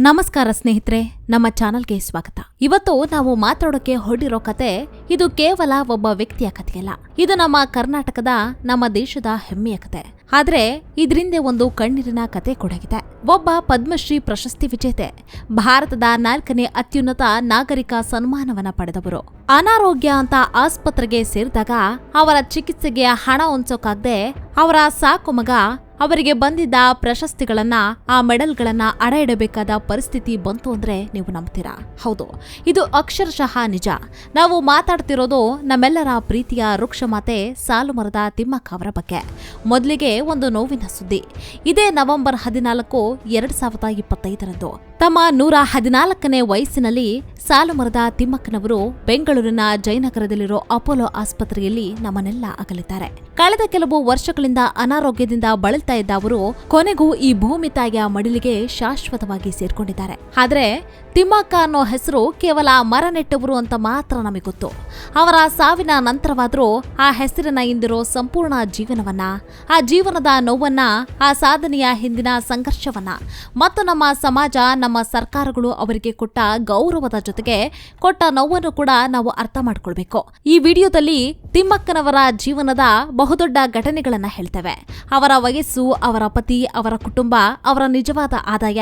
ನಮಸ್ಕಾರ ಸ್ನೇಹಿತರೆ, ನಮ್ಮ ಚಾನಲ್ಗೆ ಸ್ವಾಗತ. ಇವತ್ತು ನಾವು ಮಾತಾಡೋಕೆ ಹೊರಡಿರೋ ಕತೆ, ಇದು ಕೇವಲ ಒಬ್ಬ ವ್ಯಕ್ತಿಯ ಕಥೆಯಲ್ಲ. ಇದು ನಮ್ಮ ಕರ್ನಾಟಕದ, ನಮ್ಮ ದೇಶದ ಹೆಮ್ಮೆಯ ಕತೆ. ಆದ್ರೆ, ಇದರಿಂದ ಒಂದು ಕಣ್ಣೀರಿನ ಕತೆ ಕೊಡಗಿದೆ. ಒಬ್ಬ ಪದ್ಮಶ್ರೀ ಪ್ರಶಸ್ತಿ ವಿಜೇತೆ, ಭಾರತದ ನಾಲ್ಕನೇ ಅತ್ಯುನ್ನತ ನಾಗರಿಕ ಸನ್ಮಾನವನ್ನ ಪಡೆದವರು. ಅನಾರೋಗ್ಯ ಅಂತ ಆಸ್ಪತ್ರೆಗೆ ಸೇರಿದಾಗ ಅವರ ಚಿಕಿತ್ಸೆಗೆ ಹಣ ಹೊಂಚೋಕಾಗದೆ ಅವರ ಸಾಕು ಮಗ ಅವರಿಗೆ ಬಂದಿದ್ದ ಪ್ರಶಸ್ತಿಗಳನ್ನ, ಆ ಮೆಡಲ್ಗಳನ್ನ ಅಡ ಇಡಬೇಕಾದ ಪರಿಸ್ಥಿತಿ ಬಂತು ಅಂದ್ರೆ ನೀವು ನಂಬ್ತೀರಾ? ಹೌದು, ಇದು ಅಕ್ಷರಶಃ ನಿಜ. ನಾವು ಮಾತಾಡ್ತಿರೋದು ನಮ್ಮೆಲ್ಲರ ಪ್ರೀತಿಯ ವೃಕ್ಷಮಾತೆ ಸಾಲುಮರದ ತಿಮ್ಮಕ್ಕ ಅವರ ಬಗ್ಗೆ. ಮೊದಲಿಗೆ ಒಂದು ನೋವಿನ ಸುದ್ದಿ. ಇದೇ ನವೆಂಬರ್ ಹದಿನಾಲ್ಕು, ಎರಡ್ ಸಾವಿರದ ಇಪ್ಪತ್ತೈದರಂದು. ತಮ್ಮ ನೂರ ಹದಿನಾಲ್ಕನೇ ವಯಸ್ಸಿನಲ್ಲಿ ಸಾಲುಮರದ ತಿಮ್ಮಕ್ಕನವರು ಬೆಂಗಳೂರಿನ ಜಯನಗರದಲ್ಲಿರೋ ಅಪೋಲೋ ಆಸ್ಪತ್ರೆಯಲ್ಲಿ ನಮ್ಮನ್ನೆಲ್ಲ ಅಗಲಿದ್ದಾರೆ. ಕಳೆದ ಕೆಲವು ವರ್ಷಗಳಿಂದ ಅನಾರೋಗ್ಯದಿಂದ ಬಳಲ್ತಾ ಇದ್ದ ಅವರು ಕೊನೆಗೂ ಈ ಭೂಮಿ ತಾಯಿಯ ಮಡಿಲಿಗೆ ಶಾಶ್ವತವಾಗಿ ಸೇರ್ಕೊಂಡಿದ್ದಾರೆ. ಆದ್ರೆ ತಿಮ್ಮಕ್ಕ ಅನ್ನೋ ಹೆಸರು ಕೇವಲ ಮರ ನೆಟ್ಟವರು ಅಂತ ಮಾತ್ರ ನಮಗೆ ಗೊತ್ತು. ಅವರ ಸಾವಿನ ನಂತರವಾದರೂ ಆ ಹೆಸರಿನ ಹಿಂದಿರೋ ಸಂಪೂರ್ಣ ಜೀವನವನ್ನ, ಆ ಜೀವನದ ನೋವನ್ನ, ಆ ಸಾಧನೆಯ ಹಿಂದಿನ ಸಂಘರ್ಷವನ್ನ, ಮತ್ತು ನಮ್ಮ ಸಮಾಜ ನಮ್ಮ ಸರ್ಕಾರಗಳು ಅವರಿಗೆ ಕೊಟ್ಟ ಗೌರವದ ಜೊತೆಗೆ ಕೊಟ್ಟ ನೋವನ್ನು ಕೂಡ ನಾವು ಅರ್ಥ ಮಾಡ್ಕೊಳ್ಬೇಕು. ಈ ವಿಡಿಯೋದಲ್ಲಿ ತಿಮ್ಮಕ್ಕನವರ ಜೀವನದ ಬಹುದೊಡ್ಡ ಘಟನೆಗಳನ್ನ ಹೇಳ್ತೇವೆ. ಅವರ ವಯಸ್ಸು, ಅವರ ಪತಿ, ಅವರ ಕುಟುಂಬ, ಅವರ ನಿಜವಾದ ಆದಾಯ,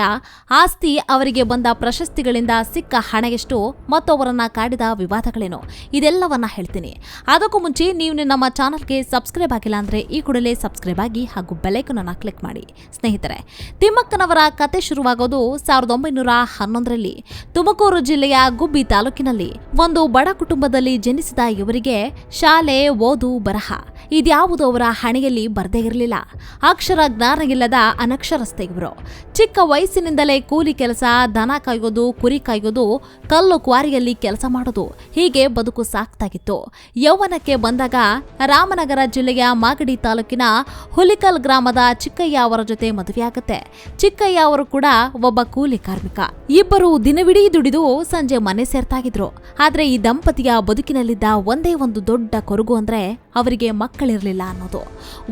ಆಸ್ತಿ ಅವರಿಗೆ ಬಂದ ಪ್ರಶಸ್ತಿಗಳಿಂದ ಸಿಕ್ಕ ಹಣ ಎಷ್ಟು ಮತ್ತು ಅವರನ್ನ ಕಾಡಿದ ವಿವಾದಗಳೇನು? ಇದೆಲ್ಲವನ್ನ ಹೇಳ್ತೀನಿ. ಅದಕ್ಕೂ ಮುಂಚೆ ನೀವು ನಮ್ಮ ಚಾನಲ್ಗೆ ಸಬ್ಸ್ಕ್ರೈಬ್ ಆಗಿಲ್ಲ ಅಂದ್ರೆ ಈ ಕೂಡಲೇ ಸಬ್ಸ್ಕ್ರೈಬ್ ಆಗಿ ಹಾಗೂ ಬೆಲೈಕನ್ ಕ್ಲಿಕ್ ಮಾಡಿ. ಸ್ನೇಹಿತರೆ, ತಿಮ್ಮಕ್ಕನವರ ಕತೆ ಶುರುವಾಗೋದು ಸಾವಿರದ ಒಂಬೈನೂರ ಹನ್ನೊಂದರಲ್ಲಿ ತುಮಕೂರು ಜಿಲ್ಲೆಯ ಗುಬ್ಬಿ ತಾಲೂಕಿನಲ್ಲಿ ಒಂದು ಬಡ ಕುಟುಂಬದಲ್ಲಿ ಜನಿಸಿದ ಇವರಿಗೆ ಶಾಲೆ ಓದು ಬರಹ. ಇದ್ಯಾವುದು ಅವರ ಹಣೆಯಲ್ಲಿ ಬರದೇ ಇರಲಿಲ್ಲ. ಅಕ್ಷರ ಜ್ಞಾನ ಇಲ್ಲದ ಅನಕ್ಷರಸ್ಥ ಇವರು ಚಿಕ್ಕ ವಯಸ್ಸಿನಿಂದಲೇ ಕೂಲಿ ಕೆಲಸ, ದನ ಕಾಯೋದು ಕುರಿ ಕಾಯೋದು ಕಲ್ಲು ಕ್ವಾರಿಯಲ್ಲಿ ಕೆಲಸ ಮಾಡೋದು ಹೀಗೆ ಬದುಕು ಸಾಕ್ತಾಗಿತ್ತು. ಯೌವನಕ್ಕೆ ಬಂದಾಗ ರಾಮನಗರ ಜಿಲ್ಲೆಯ ಮಾಗಡಿ ತಾಲೂಕಿನ ಹುಲಿಕಲ್ ಗ್ರಾಮದ ಚಿಕ್ಕಯ್ಯ ಅವರ ಜೊತೆ ಮದುವೆಯಾಗುತ್ತೆ. ಚಿಕ್ಕಯ್ಯ ಅವರು ಕೂಡ ಒಬ್ಬ ಕೂಲಿ ಕಾರ್ಮಿಕ. ಇಬ್ಬರು ದಿನವಿಡೀ ದುಡಿದು ಸಂಜೆ ಮನೆ ಸೇರ್ತಾಗಿದ್ರು ಆದ್ರೆ ಈ ದಂಪತಿಯ ಬದುಕಿನಲ್ಲಿದ್ದ ಒಂದೇ ಒಂದು ದೊಡ್ಡ ಕೊರಗು ಅಂದ್ರೆ ಅವರಿಗೆ ಮಕ್ಕಳಿರ್ಲಿಲ್ಲ ಅನ್ನೋದು.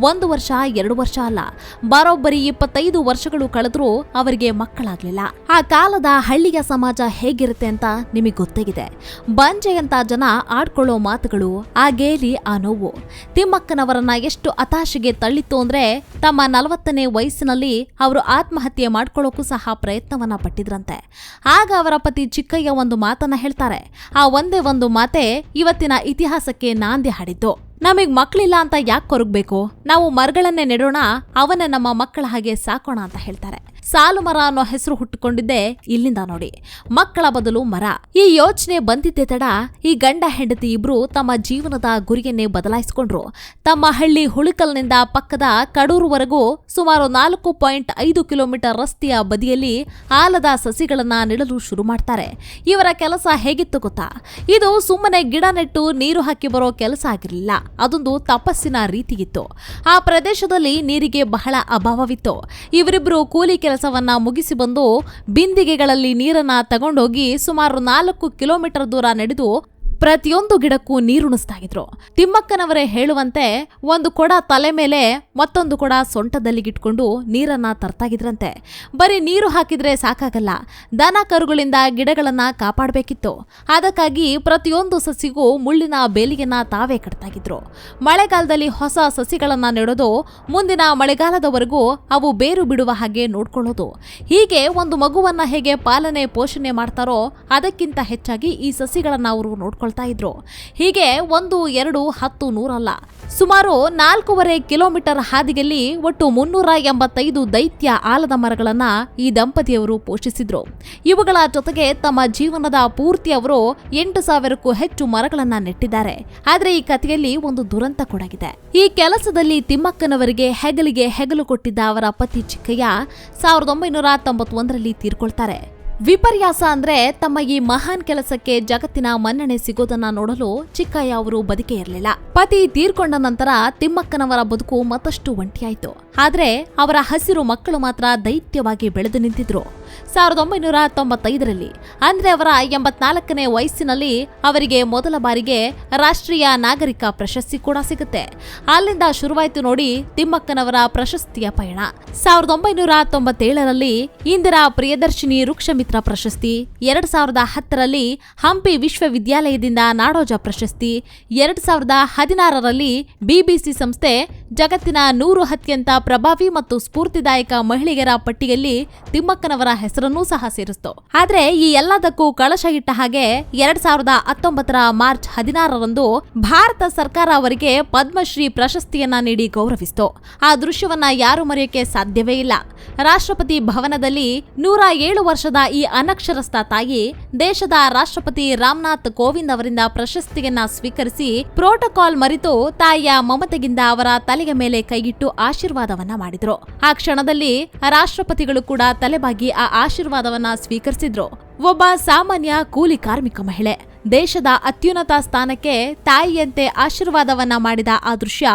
ಒಂದು ವರ್ಷ, ಎರಡು ವರ್ಷ ಅಲ್ಲ. ಬರೋಬ್ಬರಿ ಇಪ್ಪತ್ತೈದು ವರ್ಷಗಳು ಕಳೆದ್ರೂ ಅವರಿಗೆ ಮಕ್ಕಳಾಗ್ಲಿಲ್ಲ. ಆ ಕಾಲದ ಹಳ್ಳಿಯ ಸಮಾಜ ಹೇಗಿರುತ್ತೆ ಅಂತ ನಿಮಗೆ ಗೊತ್ತಾಗಿದೆ. ಬಂಜೆಯಂತ ಜನ ಆಡ್ಕೊಳ್ಳೋ ಮಾತುಗಳು, ಆ ಗೇಲಿ, ಆ ನೋವು. ತಿಮ್ಮಕ್ಕನವರನ್ನ ಎಷ್ಟು ಹತಾಶೆಗೆ ತಳ್ಳಿತ್ತು ಅಂದ್ರೆ ತಮ್ಮ ನಲವತ್ತನೇ ವಯಸ್ಸಿನಲ್ಲಿ ಅವರು ಆತ್ಮಹತ್ಯೆ ಮಾಡ್ಕೊಳ್ಳೋಕ್ಕೂ ಸಹ ಪ್ರಯತ್ನವನ್ನ ಪಟ್ಟಿದ್ರಂತೆ. ಆಗ ಅವರ ಪತಿ ಚಿಕ್ಕಯ್ಯ ಒಂದು ಮಾತನ್ನ ಹೇಳ್ತಾರೆ. ಆ ಒಂದೇ ಒಂದು ಮಾತೆ ಇವತ್ತಿನ ಇತಿಹಾಸಕ್ಕೆ ನಾಂದಿ ಹಾಡಿದ್ದು. ನಮಗ್ ಮಕ್ಕಳಿಲ್ಲ ಅಂತ ಯಾಕೆ ಕೊರಗಬೇಕು? ನಾವು ಮರಗಳನ್ನೇ ನೆಡೋಣ, ಅವನ್ನ ನಮ್ಮ ಮಕ್ಕಳ ಹಾಗೆ ಸಾಕೋಣ ಅಂತ ಹೇಳ್ತಾರೆ. ಸಾಲು ಮರ ಅನ್ನೋ ಹೆಸರು ಹುಟ್ಟುಕೊಂಡಿದ್ದೆ ಇಲ್ಲಿಂದ ನೋಡಿ. ಮಕ್ಕಳ ಬದಲು ಮರ. ಈ ಯೋಚನೆ ಬಂದಿದ್ದೆ ತಡ ಈ ಗಂಡ ಹೆಂಡತಿ ಇಬ್ರು ತಮ್ಮ ಜೀವನದ ಗುರಿಯನ್ನೇ ಬದಲಾಯಿಸಿಕೊಂಡ್ರು. ತಮ್ಮ ಹಳ್ಳಿ ಹುಳಿಕಲ್ನಿಂದ ಪಕ್ಕದ ಕಡೂರುವರೆಗೂ ಸುಮಾರು ನಾಲ್ಕು ಪಾಯಿಂಟ್ ಐದು ಕಿಲೋಮೀಟರ್ ರಸ್ತೆಯ ಬದಿಯಲ್ಲಿ ಆಲದ ಸಸಿಗಳನ್ನ ನೆಡಲು ಶುರು ಮಾಡ್ತಾರೆ. ಇವರ ಕೆಲಸ ಹೇಗಿತ್ತು ಗೊತ್ತಾ? ಇದು ಸುಮ್ಮನೆ ಗಿಡ ನೆಟ್ಟು ನೀರು ಹಾಕಿ ಬರೋ ಕೆಲಸ ಆಗಿರಲಿಲ್ಲ. ಅದೊಂದು ತಪಸ್ಸಿನ ರೀತಿಗಿತ್ತು ಆ ಪ್ರದೇಶದಲ್ಲಿ ನೀರಿಗೆ ಬಹಳ ಅಭಾವವಿತ್ತು. ಇವರಿಬ್ರು ಕೂಲಿ ಕೆಲಸವನ್ನ ಮುಗಿಸಿ ಬಂದು ಬಿಂದಿಗೆಗಳಲ್ಲಿ ನೀರನ್ನ ತಗೊಂಡೋಗಿ ಸುಮಾರು ನಾಲ್ಕು ಕಿಲೋಮೀಟರ್ ದೂರ ನಡೆದು ಪ್ರತಿಯೊಂದು ಗಿಡಕ್ಕೂ ನೀರುಣಿಸ್ತಾ ಇದ್ರು ತಿಮ್ಮಕ್ಕನವರೇ ಹೇಳುವಂತೆ ಒಂದು ಕೊಡ ತಲೆ ಮೇಲೆ ಮತ್ತೊಂದು ಕೊಡ ಸೊಂಟದಲ್ಲಿ ಸೊಂಟದಲ್ಲಿಗಿಟ್ಕೊಂಡು ನೀರನ್ನ ತರ್ತಾಗಿದ್ರಂತೆ ಬರೀ ನೀರು ಹಾಕಿದ್ರೆ ಸಾಕಾಗಲ್ಲ. ದನ ಕರುಗಳಿಂದ ಗಿಡಗಳನ್ನ ಕಾಪಾಡಬೇಕಿತ್ತು. ಅದಕ್ಕಾಗಿ ಪ್ರತಿಯೊಂದು ಸಸಿಗೂ ಮುಳ್ಳಿನ ಬೇಲಿಯನ್ನ ತಾವೇ ಕಟ್ತಾಗಿದ್ರು ಮಳೆಗಾಲದಲ್ಲಿ ಹೊಸ ಸಸಿಗಳನ್ನ ನೆಡೋದು ಮುಂದಿನ ಮಳೆಗಾಲದವರೆಗೂ ಅವು ಬೇರು ಬಿಡುವ ಹಾಗೆ ನೋಡ್ಕೊಳ್ಳೋದು. ಹೀಗೆ ಒಂದು ಮಗುವನ್ನ ಹೇಗೆ ಪಾಲನೆ ಪೋಷಣೆ ಮಾಡ್ತಾರೋ ಅದಕ್ಕಿಂತ ಹೆಚ್ಚಾಗಿ ಈ ಸಸಿಗಳನ್ನ ಅವರು ನೋಡ್ಕೊಳ್ತಾ ಇದ್ರು. ಹೀಗೆ ಒಂದು, ಎರಡು, ಹತ್ತು, ನೂರಲ್ಲ. ಸುಮಾರು ನಾಲ್ಕೂವರೆ ಕಿಲೋಮೀಟರ್ ಹಾದಿಯಲ್ಲಿ ಒಟ್ಟು ಮುನ್ನೂರ ಎಂಬತ್ತೈದು ದೈತ್ಯ ಆಲದ ಮರಗಳನ್ನ ಈ ದಂಪತಿಯವರು ಪೋಷಿಸಿದ್ರು. ಇವುಗಳ ಜೊತೆಗೆ ತಮ್ಮ ಜೀವನದ ಪೂರ್ತಿ ಅವರು ಎಂಟು ಸಾವಿರಕ್ಕೂ ಹೆಚ್ಚು ಮರಗಳನ್ನ ನೆಟ್ಟಿದ್ದಾರೆ. ಆದರೆ ಈ ಕಥೆಯಲ್ಲಿ ಒಂದು ದುರಂತ ಕೊಡಗಿದೆ. ಈ ಕೆಲಸದಲ್ಲಿ ತಿಮ್ಮಕ್ಕನವರಿಗೆ ಹೆಗಲಿಗೆ ಹೆಗಲು ಕೊಟ್ಟಿದ್ದ ಅವರ ಪತಿ ಚಿಕ್ಕಯ್ಯ ಸಾವಿರದ ಒಂಬೈನೂರ ತೊಂಬತ್ತೊಂದರಲ್ಲಿ ತೀರ್ಕೊಳ್ತಾರೆ. ವಿಪರ್ಯಾಸ ಅಂದ್ರೆ ತಮ್ಮ ಈ ಮಹಾನ್ ಕೆಲಸಕ್ಕೆ ಜಗತ್ತಿನ ಮನ್ನಣೆ ಸಿಗೋದನ್ನ ನೋಡಲು ಚಿಕ್ಕಯ್ಯ ಅವರು ಬದುಕೆ ಇರಲಿಲ್ಲ. ಪತಿ ತೀರ್ಕೊಂಡ ನಂತರ ತಿಮ್ಮಕ್ಕನವರ ಬದುಕು ಮತ್ತಷ್ಟು ಒಂಟಿಯಾಯಿತು. ಆದ್ರೆ ಅವರ ಹಸಿರು ಮಕ್ಕಳು ಮಾತ್ರ ದೈತ್ಯವಾಗಿ ಬೆಳೆದು ನಿಂತಿದ್ರು. ಸಾವಿರದ ಒಂಬೈನೂರ ತೊಂಬತ್ತೈದರಲ್ಲಿ ಅಂದ್ರೆ ಅವರ ಎಂಬತ್ನಾಲ್ಕನೇ ವಯಸ್ಸಿನಲ್ಲಿ ಅವರಿಗೆ ಮೊದಲ ಬಾರಿಗೆ ರಾಷ್ಟ್ರೀಯ ನಾಗರಿಕ ಪ್ರಶಸ್ತಿ ಕೂಡ ಸಿಗುತ್ತೆ. ಅಲ್ಲಿಂದ ಶುರುವಾಯಿತು ನೋಡಿ ತಿಮ್ಮಕ್ಕನವರ ಪ್ರಶಸ್ತಿಯ ಪಯಣ. ಸಾವಿರದ ಒಂಬೈನೂರ ತೊಂಬತ್ತೇಳರಲ್ಲಿ ಇಂದಿರಾ ಪ್ರಿಯದರ್ಶಿನಿ ವೃಕ್ಷಮಿತ್ರ ಪ್ರಶಸ್ತಿ, ಎರಡ್ ಸಾವಿರದ ಹತ್ತರಲ್ಲಿ ಹಂಪಿ ವಿಶ್ವವಿದ್ಯಾಲಯದಿಂದ ನಾಡೋಜ ಪ್ರಶಸ್ತಿ, ಎರಡ್ ಸಾವಿರದ ಹದಿನಾರರಲ್ಲಿ ಬಿಬಿಸಿ ಸಂಸ್ಥೆ ಜಗತ್ತಿನ ನೂರು ಅತ್ಯಂತ ಪ್ರಭಾವಿ ಮತ್ತು ಸ್ಫೂರ್ತಿದಾಯಕ ಮಹಿಳೆಯರ ಪಟ್ಟಿಯಲ್ಲಿ ತಿಮ್ಮಕ್ಕನವರ ಹೆಸರನ್ನೂ ಸಹ ಸೇರಿಸಿತು. ಆದ್ರೆ ಈ ಎಲ್ಲದಕ್ಕೂ ಕಳಶ ಇಟ್ಟ ಹಾಗೆ ಎರಡ್ ಸಾವಿರದ ಹತ್ತೊಂಬತ್ತರ ಮಾರ್ಚ್ ಹದಿನಾರರಂದು ಭಾರತ ಸರ್ಕಾರ ಅವರಿಗೆ ಪದ್ಮಶ್ರೀ ಪ್ರಶಸ್ತಿಯನ್ನ ನೀಡಿ ಗೌರವಿಸಿತು. ಆ ದೃಶ್ಯವನ್ನ ಯಾರು ಮರೆಯೋಕೆ ಸಾಧ್ಯವೇ ಇಲ್ಲ. ರಾಷ್ಟ್ರಪತಿ ಭವನದಲ್ಲಿ ನೂರ ಏಳು ವರ್ಷದ ಈ ಅನಕ್ಷರಸ್ಥ ತಾಯಿ ದೇಶದ ರಾಷ್ಟ್ರಪತಿ ರಾಮನಾಥ್ ಕೋವಿಂದ್ ಅವರಿಂದ ಪ್ರಶಸ್ತಿಯನ್ನ ಸ್ವೀಕರಿಸಿ ಪ್ರೋಟೋಕಾಲ್ ಮರೆತು ತಾಯಿಯ ಮಮತೆಗಿಂದ ಅವರ ತಲೆಯ ಮೇಲೆ ಕೈಗಿಟ್ಟು ಆಶೀರ್ವಾದವನ್ನ ಮಾಡಿದ್ರು. ಆ ಕ್ಷಣದಲ್ಲಿ ರಾಷ್ಟ್ರಪತಿಗಳು ಕೂಡ ತಲೆಬಾಗಿ ಆ ಆಶೀರ್ವಾದವನ್ನ ಸ್ವೀಕರಿಸಿದ್ರು. ಒಬ್ಬ ಸಾಮಾನ್ಯ ಕೂಲಿ ಕಾರ್ಮಿಕ ಮಹಿಳೆ. ದೇಶದ ಅತ್ಯುನ್ನತ ಸ್ಥಾನಕ್ಕೆ ತಾಯಿಯಂತೆ ಆಶೀರ್ವಾದವನ್ನ ಮಾಡಿದ ಆ ದೃಶ್ಯ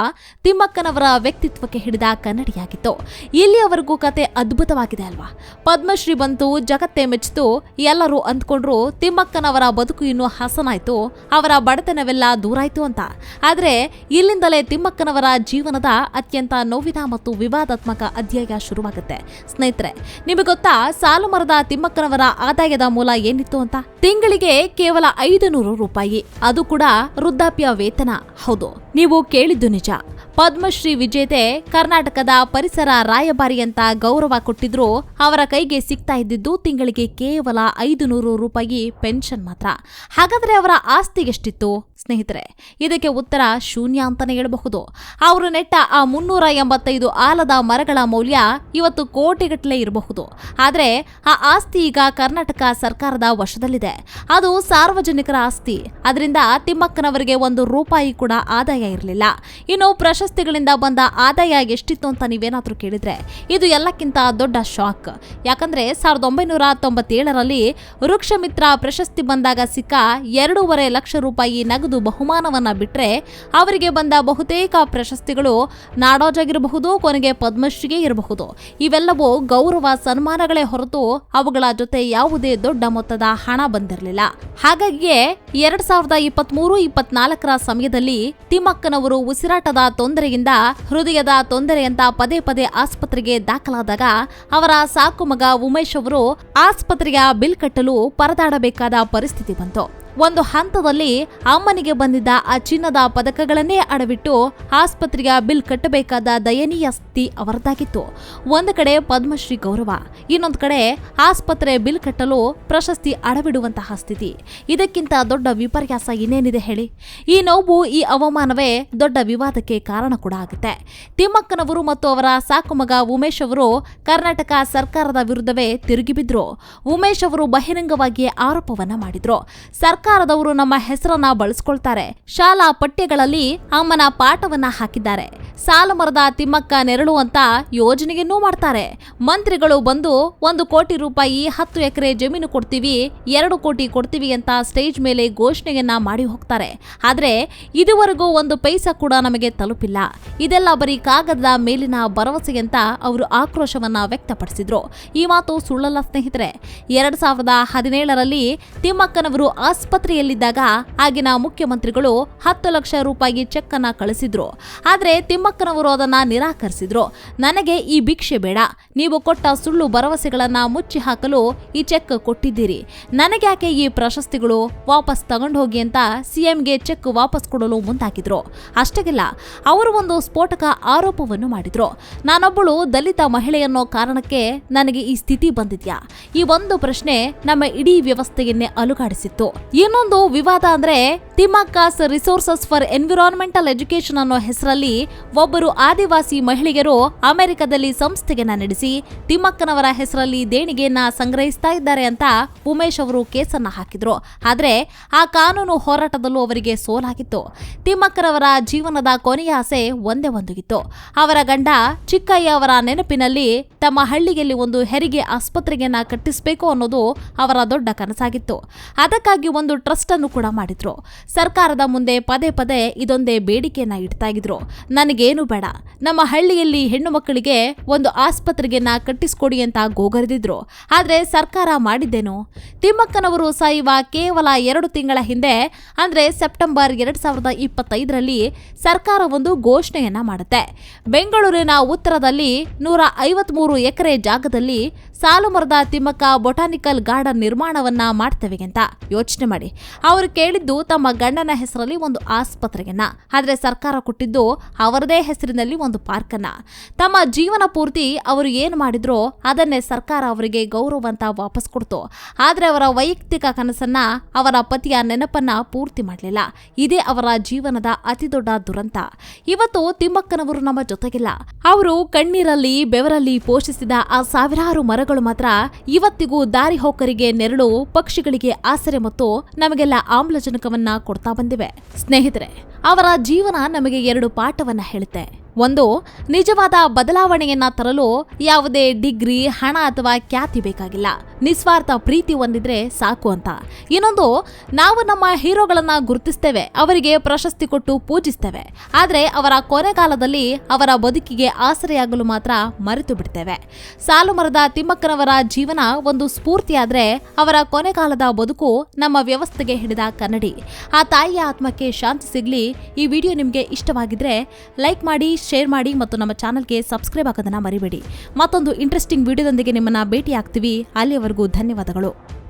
ತಿಮ್ಮಕ್ಕನವರ ವ್ಯಕ್ತಿತ್ವಕ್ಕೆ ಹಿಡಿದ ಕನ್ನಡಿಯಾಗಿತ್ತು. ಇಲ್ಲಿಯವರೆಗೂ ಕತೆ ಅದ್ಭುತವಾಗಿದೆ ಅಲ್ವಾ? ಪದ್ಮಶ್ರೀ ಬಂತು ಜಗತ್ತೇ ಮೆಚ್ಚಿತು. ಎಲ್ಲರೂ ಅಂದ್ಕೊಂಡ್ರು ತಿಮ್ಮಕ್ಕನವರ ಬದುಕು ಇನ್ನೂ ಹಸನಾಯ್ತು. ಅವರ ಬಡತನವೆಲ್ಲ ದೂರಾಯ್ತು ಅಂತ. ಆದರೆ ಇಲ್ಲಿಂದಲೇ ತಿಮ್ಮಕ್ಕನವರ ಜೀವನದ ಅತ್ಯಂತ ನೋವಿನ ಮತ್ತು ವಿವಾದಾತ್ಮಕ ಅಧ್ಯಾಯ ಶುರುವಾಗುತ್ತೆ. ಸ್ನೇಹಿತರೆ, ನಿಮಗೆ ಗೊತ್ತಾ ಸಾಲು ಮರದ ತಿಮ್ಮಕ್ಕನವರ ಆದಾಯದ ಮೂಲ ಏನಿತ್ತು ಅಂತ? ತಿಂಗಳಿಗೆ ಕೇವಲ ಐದು ನೂರು ರೂಪಾಯಿ. ಅದು ಕೂಡ ವೃದ್ಧಾಪ್ಯ ವೇತನ. ಹೌದು, ನೀವು ಕೇಳಿದ್ದು ನಿಜ. ಪದ್ಮಶ್ರೀ ವಿಜೇತೆ ಕರ್ನಾಟಕದ ಪರಿಸರ ರಾಯಭಾರಿ ಅಂತ ಗೌರವ ಕೊಟ್ಟಿದ್ರು. ಅವರ ಕೈಗೆ ಸಿಗ್ತಾ ಇದ್ದಿದ್ದು ತಿಂಗಳಿಗೆ ಕೇವಲ ಐದು ನೂರು ರೂಪಾಯಿ ಪೆನ್ಷನ್ ಮಾತ್ರ. ಹಾಗಾದ್ರೆ ಅವರ ಆಸ್ತಿ ಎಷ್ಟಿತ್ತು? ಸ್ನೇಹಿತರೆ, ಇದಕ್ಕೆ ಉತ್ತರ ಶೂನ್ಯ ಅಂತಾನೆ ಹೇಳಬಹುದು. ಅವರು ನೆಟ್ಟ ಆ ಮುನ್ನೂರ ಎಂಬತ್ತೈದು ಆಲದ ಮರಗಳ ಮೌಲ್ಯ ಇವತ್ತು ಕೋಟಿಗಟ್ಟಲೆ ಇರಬಹುದು. ಆದರೆ, ಆ ಆಸ್ತಿ ಈಗ ಕರ್ನಾಟಕ ಸರ್ಕಾರದ ವಶದಲ್ಲಿದೆ. ಅದು ಸಾರ್ವಜನಿಕರ ಆಸ್ತಿ. ಅದರಿಂದ ತಿಮ್ಮಕ್ಕನವರಿಗೆ ಒಂದು ರೂಪಾಯಿ ಕೂಡ ಆದಾಯ ಇರಲಿಲ್ಲ. ಇನ್ನು ಪ್ರಶಸ್ತಿಗಳಿಂದ ಬಂದ ಆದಾಯ ಎಷ್ಟಿತ್ತು ಅಂತ ನೀವೇನಾದ್ರೂ ಕೇಳಿದ್ರೆ, ಇದು ಎಲ್ಲಕ್ಕಿಂತ ದೊಡ್ಡ ಶಾಕ್. ಯಾಕಂದ್ರೆ, ಸಾವಿರದ ಒಂಬೈನೂರ ತೊಂಬತ್ತೇಳರಲ್ಲಿ ವೃಕ್ಷಮಿತ್ರ ಪ್ರಶಸ್ತಿ ಬಂದಾಗ ಸಿಕ್ಕ ಎರಡೂವರೆ ಲಕ್ಷ ರೂಪಾಯಿ ನಗದು ಬಹುಮಾನವನ್ನ ಬಿಟ್ಟರೆ ಅವರಿಗೆ ಬಂದ ಬಹುತೇಕ ಪ್ರಶಸ್ತಿಗಳು ನಾಡೋಜ್ ಆಗಿರಬಹುದು ಕೊನೆಗೆ ಪದ್ಮಶ್ರೀಗೆ ಇರಬಹುದು. ಇವೆಲ್ಲವೂ ಗೌರವ, ಸನ್ಮಾನಗಳೇ ಹೊರತು ಅವುಗಳ ಜೊತೆ ಯಾವುದೇ ದೊಡ್ಡ ಮೊತ್ತದ ಹಣ ಬಂದಿರಲಿಲ್ಲ. ಹಾಗಾಗಿಯೇ ಎರಡ್ ಸಾವಿರದ ಇಪ್ಪತ್ಮೂರು, ಇಪ್ಪತ್ನಾಲ್ಕರ ಸಮಯದಲ್ಲಿ ತಿಮ್ಮಕ್ಕನವರು ಉಸಿರಾಟದ ತೊಂದರೆಯಿಂದ, ಹೃದಯದ ತೊಂದರೆಯಂತ ಪದೇ ಪದೇ ಆಸ್ಪತ್ರೆಗೆ ದಾಖಲಾದಾಗ ಅವರ ಸಾಕು ಮಗ ಉಮೇಶ್ ಅವರು ಆಸ್ಪತ್ರೆಯ ಬಿಲ್ ಕಟ್ಟಲು ಪರದಾಡಬೇಕಾದ ಪರಿಸ್ಥಿತಿ ಬಂತು. ಒಂದು ಹಂತದಲ್ಲಿ ಅಮ್ಮನಿಗೆ ಬಂದಿದ್ದ ಆ ಚಿನ್ನದ ಪದಕಗಳನ್ನೇ ಅಡವಿಟ್ಟು ಆಸ್ಪತ್ರೆಯ ಬಿಲ್ ಕಟ್ಟಬೇಕಾದ ದಯನೀಯ ಸ್ಥಿತಿ ಅವರದಾಗಿತ್ತು. ಒಂದು ಕಡೆ ಪದ್ಮಶ್ರೀ ಗೌರವ, ಇನ್ನೊಂದು ಕಡೆ ಆಸ್ಪತ್ರೆ ಬಿಲ್ ಕಟ್ಟಲು ಪ್ರಶಸ್ತಿ ಅಡವಿಡುವಂತಹ ಸ್ಥಿತಿ. ಇದಕ್ಕಿಂತ ದೊಡ್ಡ ವಿಪರ್ಯಾಸ ಇನ್ನೇನಿದೆ ಹೇಳಿ? ಈ ನೋವು, ಈ ಅವಮಾನವೇ ದೊಡ್ಡ ವಿವಾದಕ್ಕೆ ಕಾರಣ ಕೂಡ ಆಗುತ್ತೆ. ತಿಮ್ಮಕ್ಕನವರು ಮತ್ತು ಅವರ ಸಾಕು ಮಗ ಉಮೇಶ್ ಅವರು ಕರ್ನಾಟಕ ಸರ್ಕಾರದ ವಿರುದ್ಧವೇ ತಿರುಗಿಬಿದ್ರು ಉಮೇಶ್ ಅವರು ಬಹಿರಂಗವಾಗಿ ಆರೋಪವನ್ನ ಮಾಡಿದ್ರು. ಸರ್ಕಾರದವರು ನಮ್ಮ ಹೆಸರನ್ನ ಬಳಸ್ಕೊಳ್ತಾರೆ. ಶಾಲಾ ಪಠ್ಯಗಳಲ್ಲಿ ಅಮ್ಮನ ಪಾಠವನ್ನ ಹಾಕಿದ್ದಾರೆ. ಸಾಲು ಮರದ ತಿಮ್ಮಕ್ಕ ನೆರಳು ಅಂತ ಯೋಜನೆಯನ್ನೂ ಮಾಡ್ತಾರೆ. ಮಂತ್ರಿಗಳು ಬಂದು ಒಂದು ಕೋಟಿ ರೂಪಾಯಿ ಹತ್ತು ಎಕರೆ ಜಮೀನು ಕೊಡ್ತೀವಿ, ಎರಡು ಕೋಟಿ ಕೊಡ್ತೀವಿ ಅಂತ ಸ್ಟೇಜ್ ಮೇಲೆ ಘೋಷಣೆಯನ್ನ ಮಾಡಿ ಹೋಗ್ತಾರೆ. ಆದ್ರೆ ಇದುವರೆಗೂ ಒಂದು ಪೈಸಾ ಕೂಡ ನಮಗೆ ತಲುಪಿಲ್ಲ. ಇದೆಲ್ಲ ಬರೀ ಕಾಗದದ ಮೇಲಿನ ಭರವಸೆ ಅಂತ ಅವರು ಆಕ್ರೋಶವನ್ನ ವ್ಯಕ್ತಪಡಿಸಿದ್ರು. ಈ ಮಾತು ಸುಳ್ಳಲ್ಲ ಸ್ನೇಹಿತರೆ. ಎರಡ್ ಸಾವಿರದ ಹದಿನೇಳರಲ್ಲಿ ತಿಮ್ಮಕ್ಕನವರು ಆಸ್ಪತ್ರೆಯಲ್ಲಿದ್ದಾಗ ಆಗಿನ ಮುಖ್ಯಮಂತ್ರಿಗಳು ಹತ್ತು ಲಕ್ಷ ರೂಪಾಯಿ ಚೆಕ್ ಅನ್ನ ಕಳಿಸಿದ್ರು. ಆದ್ರೆ ತಿಮ್ಮಕ್ಕನವರು ಅದನ್ನು ನಿರಾಕರಿಸಿದ್ರು. ನನಗೆ ಈ ಭಿಕ್ಷೆ ಬೇಡ. ನೀವು ಕೊಟ್ಟ ಸುಳ್ಳು ಭರವಸೆಗಳನ್ನು ಮುಚ್ಚಿ ಹಾಕಲು ಈ ಚೆಕ್ ಕೊಟ್ಟಿದ್ದೀರಿ. ನನಗ್ಯಾಕೆ ಈ ಪ್ರಶಸ್ತಿಗಳು ವಾಪಸ್ ತಗೊಂಡು ಹೋಗಿ ಅಂತ ಸಿಎಂಗೆ ಚೆಕ್ ವಾಪಸ್ ಕೊಡಲು ಮುಂದಾಗಿದ್ರು. ಅಷ್ಟಕ್ಕೆಲ್ಲ ಅವರು ಒಂದು ಸ್ಫೋಟಕ ಆರೋಪವನ್ನು ಮಾಡಿದ್ರು. ನಾನೊಬ್ಬಳು ದಲಿತ ಮಹಿಳೆ ಅನ್ನೋ ಕಾರಣಕ್ಕೆ ನನಗೆ ಈ ಸ್ಥಿತಿ ಬಂದಿದ್ಯಾ? ಈ ಒಂದು ಪ್ರಶ್ನೆ ನಮ್ಮ ಇಡೀ ವ್ಯವಸ್ಥೆಯನ್ನೇ ಅಲುಗಾಡಿಸಿತ್ತು. ಇನ್ನೊಂದು ವಿವಾದ ಅಂದ್ರೆ Thimmakka's resources for environmental education ಅನ್ನೋ ಹೆಸರಲ್ಲಿ ಒಬ್ಬರು ಆದಿವಾಸಿ ಮಹಿಳೆಯರು ಅಮೆರಿಕದಲ್ಲಿ ಸಂಸ್ಥೆಯನ್ನ ನಡೆಸಿ ತಿಮ್ಮಕ್ಕನವರ ಹೆಸರಲ್ಲಿ ದೇಣಿಗೆಯನ್ನ ಸಂಗ್ರಹಿಸ್ತಾ ಇದ್ದಾರೆ ಅಂತ ಉಮೇಶ್ ಅವರು ಕೇಸನ್ನ ಹಾಕಿದ್ರು. ಆದ್ರೆ ಆ ಕಾನೂನು ಹೋರಾಟದಲ್ಲೂ ಅವರಿಗೆ ಸೋಲಾಗಿತ್ತು. ತಿಮ್ಮಕ್ಕನವರ ಜೀವನದ ಕೊನೆಯ ಆಸೆ ಒಂದೇ ಒಂದಿಗಿತ್ತು ಅವರ ಗಂಡ ಚಿಕ್ಕಯ್ಯ ಅವರ ನೆನಪಿನಲ್ಲಿ ತಮ್ಮ ಹಳ್ಳಿಯಲ್ಲಿ ಒಂದು ಹೆರಿಗೆ ಆಸ್ಪತ್ರೆಯನ್ನ ಕಟ್ಟಿಸಬೇಕು ಅನ್ನೋದು ಅವರ ದೊಡ್ಡ ಕನಸಾಗಿತ್ತು. ಅದಕ್ಕಾಗಿ ಒಂದು ಟ್ರಸ್ಟ್ ಅನ್ನು ಕೂಡ ಮಾಡಿದ್ರು. ಸರ್ಕಾರದ ಮುಂದೆ ಪದೇ ಪದೇ ಇದೊಂದೇ ಬೇಡಿಕೆಯನ್ನ ಇಡ್ತಾ ಇದ್ರು. ನನಗೇನು ಬೇಡ. ನಮ್ಮ ಹಳ್ಳಿಯಲ್ಲಿ ಹೆಣ್ಣು ಮಕ್ಕಳಿಗೆ ಒಂದು ಆಸ್ಪತ್ರೆಗೆನ್ನ ಕಟ್ಟಿಸ್ಕೊಡಿ ಅಂತ ಗೋಗರೆದಿದ್ರು. ಆದರೆ ಸರ್ಕಾರ ಮಾಡಿದ್ದೇನು? ತಿಮ್ಮಕ್ಕನವರು ಸಾಯುವ ಕೇವಲ ಎರಡು ತಿಂಗಳ ಹಿಂದೆ, ಅಂದ್ರೆ ಸೆಪ್ಟೆಂಬರ್ ಎರಡು ಸಾವಿರದ ಇಪ್ಪತ್ತೈದರಲ್ಲಿ ಸರ್ಕಾರ ಒಂದು ಘೋಷಣೆಯನ್ನ ಮಾಡುತ್ತೆ. ಬೆಂಗಳೂರಿನ ಉತ್ತರದಲ್ಲಿ ನೂರ ಐವತ್ಮೂರು ಎಕರೆ ಜಾಗದಲ್ಲಿ ಸಾಲುಮರದ ತಿಮ್ಮಕ್ಕ ಬೊಟಾನಿಕಲ್ ಗಾರ್ಡನ್ ನಿರ್ಮಾಣವನ್ನ ಮಾಡ್ತೇವೆ ಅಂತ ಯೋಚನೆ ಮಾಡಿ. ಅವರು ಕೇಳಿದ್ದು ತಮ್ಮ ಗಂಡನ ಹೆಸರಲ್ಲಿ ಒಂದು ಆಸ್ಪತ್ರೆಗೆನ್ನ ಆದರೆ ಸರ್ಕಾರ ಕೊಟ್ಟಿದ್ದು ಅವರದೇ ಹೆಸರಿನಲ್ಲಿ ಒಂದು ಪಾರ್ಕನ್ನ. ತಮ್ಮ ಜೀವನ ಪೂರ್ತಿ ಅವರು ಏನು ಮಾಡಿದ್ರೋ ಅದನ್ನೇ ಸರ್ಕಾರ ಅವರಿಗೆ ಗೌರವ ಅಂತ ವಾಪಸ್ ಕೊಡ್ತು. ಆದರೆ ಅವರ ವೈಯಕ್ತಿಕ ಕನಸನ್ನ, ಅವರ ಪತಿಯ ನೆನಪನ್ನ ಪೂರ್ತಿ ಮಾಡಲಿಲ್ಲ. ಇದೇ ಅವರ ಜೀವನದ ಅತಿದೊಡ್ಡ ದುರಂತ. ಇವತ್ತು ತಿಮ್ಮಕ್ಕನವರು ನಮ್ಮ ಜೊತೆಗಿಲ್ಲ. ಅವರು ಕಣ್ಣೀರಲ್ಲಿ, ಬೆವರಲ್ಲಿ ಪೋಷಿಸಿದ ಆ ಸಾವಿರಾರು ಮರಗಳು ಮಾತ್ರ ಇವತ್ತಿಗೂ ದಾರಿ ಹೋಕರಿಗೆ ನೆರಳು, ಪಕ್ಷಿಗಳಿಗೆ ಆಸರೆ ಮತ್ತು ನಮಗೆಲ್ಲ ಆಮ್ಲಜನಕವನ್ನ ಕೊಡ್ತಾ ಬಂದಿವೆ. ಸ್ನೇಹಿತರೆ ಅವರ ಜೀವನ ನಮಗೆ ಎರಡು ಪಾಠವನ್ನ ಹೇಳುತ್ತೆ. ಒಂದು, ನಿಜವಾದ ಬದಲಾವಣೆಯನ್ನ ತರಲು ಯಾವುದೇ ಡಿಗ್ರಿ, ಹಣ ಅಥವಾ ಖ್ಯಾತಿ ಬೇಕಾಗಿಲ್ಲ. ನಿಸ್ವಾರ್ಥ ಪ್ರೀತಿ ಹೊಂದಿದ್ರೆ ಸಾಕು ಅಂತ. ಇನ್ನೊಂದು, ನಾವು ನಮ್ಮ ಹೀರೋಗಳನ್ನ ಗುರುತಿಸ್ತೇವೆ, ಅವರಿಗೆ ಪ್ರಶಸ್ತಿ ಕೊಟ್ಟು ಪೂಜಿಸ್ತೇವೆ. ಆದರೆ, ಅವರ ಕೊನೆಗಾಲದಲ್ಲಿ ಅವರ ಬದುಕಿಗೆ ಆಸರೆಯಾಗಲು ಮಾತ್ರ ಮರೆತು ಬಿಡ್ತೇವೆ. ಸಾಲು ಮರದ ತಿಮ್ಮಕ್ಕನವರ ಜೀವನ ಒಂದು ಸ್ಫೂರ್ತಿಯಾದರೆ ಅವರ ಕೊನೆಗಾಲದ ಬದುಕು ನಮ್ಮ ವ್ಯವಸ್ಥೆಗೆ ಹಿಡಿದ ಕನ್ನಡಿ. ಆ ತಾಯಿಯ ಆತ್ಮಕ್ಕೆ ಶಾಂತಿ ಸಿಗ್ಲಿ. ಈ ವಿಡಿಯೋ ನಿಮಗೆ ಇಷ್ಟವಾಗಿದ್ರೆ, ಲೈಕ್ ಮಾಡಿ, ಶೇರ್ ಮಾಡಿ ಮತ್ತು ನಮ್ಮ ಚಾನಲ್ಗೆ ಸಬ್ಸ್ಕ್ರೈಬ್ ಆಗೋದನ್ನ ಮರಿಬೇಡಿ. ಮತ್ತೊಂದು ಇಂಟ್ರೆಸ್ಟಿಂಗ್ ವಿಡಿಯೋದೊಂದಿಗೆ ನಿಮ್ಮನ್ನ ಭೇಟಿ ಆಗ್ತೀವಿ ಅಲ್ಲಿಯವರೆಗೂ ಧನ್ಯವಾದಗಳು.